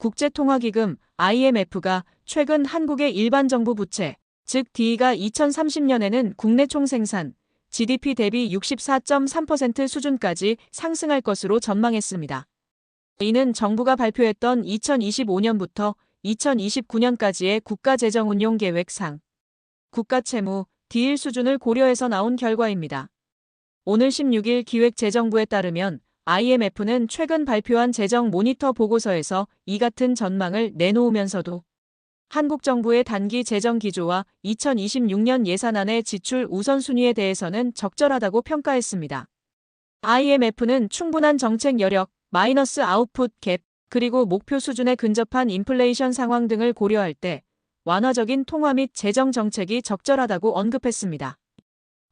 국제통화기금 IMF가 최근 한국의 일반 정부 부채, 즉 DE가 2030년에는 국내 총생산, GDP 대비 64.3% 수준까지 상승할 것으로 전망했습니다. 이는 정부가 발표했던 2025년부터 2029년까지의 국가재정운용계획상, 국가채무, DL 수준을 고려해서 나온 결과입니다. 오늘 16일 기획재정부에 따르면 IMF는 최근 발표한 재정 모니터 보고서에서 이 같은 전망을 내놓으면서도 한국 정부의 단기 재정 기조와 2026년 예산안의 지출 우선순위에 대해서는 적절하다고 평가했습니다. IMF는 충분한 정책 여력, 마이너스 아웃풋 갭, 그리고 목표 수준에 근접한 인플레이션 상황 등을 고려할 때 완화적인 통화 및 재정 정책이 적절하다고 언급했습니다.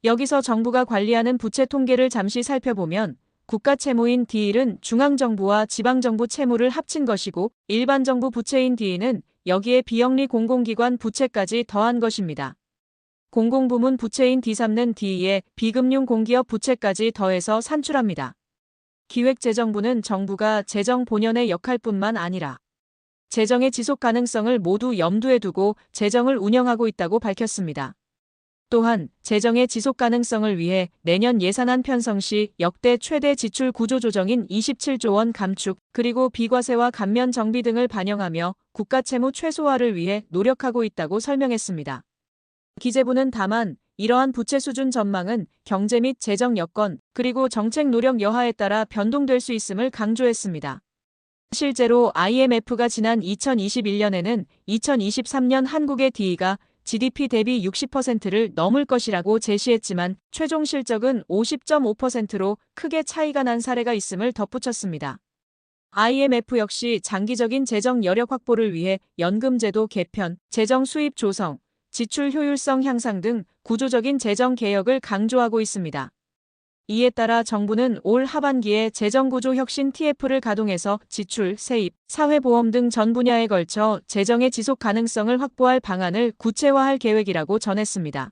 여기서 정부가 관리하는 부채 통계를 잠시 살펴보면 국가 채무인 D1은 중앙정부와 지방정부 채무를 합친 것이고 일반 정부 부채인 D는 여기에 비영리 공공기관 부채까지 더한 것입니다. 공공부문 부채인 D3는 D에 비금융 공기업 부채까지 더해서 산출합니다. 기획재정부는 정부가 재정 본연의 역할뿐만 아니라 재정의 지속 가능성을 모두 염두에 두고 재정을 운영하고 있다고 밝혔습니다. 또한 재정의 지속 가능성을 위해 내년 예산안 편성 시 역대 최대 지출 구조 조정인 27조 원 감축 그리고 비과세와 감면 정비 등을 반영하며 국가 채무 최소화를 위해 노력하고 있다고 설명했습니다. 기재부는 다만 이러한 부채 수준 전망은 경제 및 재정 여건 그리고 정책 노력 여하에 따라 변동될 수 있음을 강조했습니다. 실제로 IMF가 지난 2021년에는 2023년 한국의 DE가 GDP 대비 60%를 넘을 것이라고 제시했지만 최종 실적은 50.5%로 크게 차이가 난 사례가 있음을 덧붙였습니다. IMF 역시 장기적인 재정 여력 확보를 위해 연금제도 개편, 재정 수입 조성, 지출 효율성 향상 등 구조적인 재정 개혁을 강조하고 있습니다. 이에 따라 정부는 올 하반기에 재정구조 혁신 TF를 가동해서 지출, 세입, 사회보험 등 전 분야에 걸쳐 재정의 지속 가능성을 확보할 방안을 구체화할 계획이라고 전했습니다.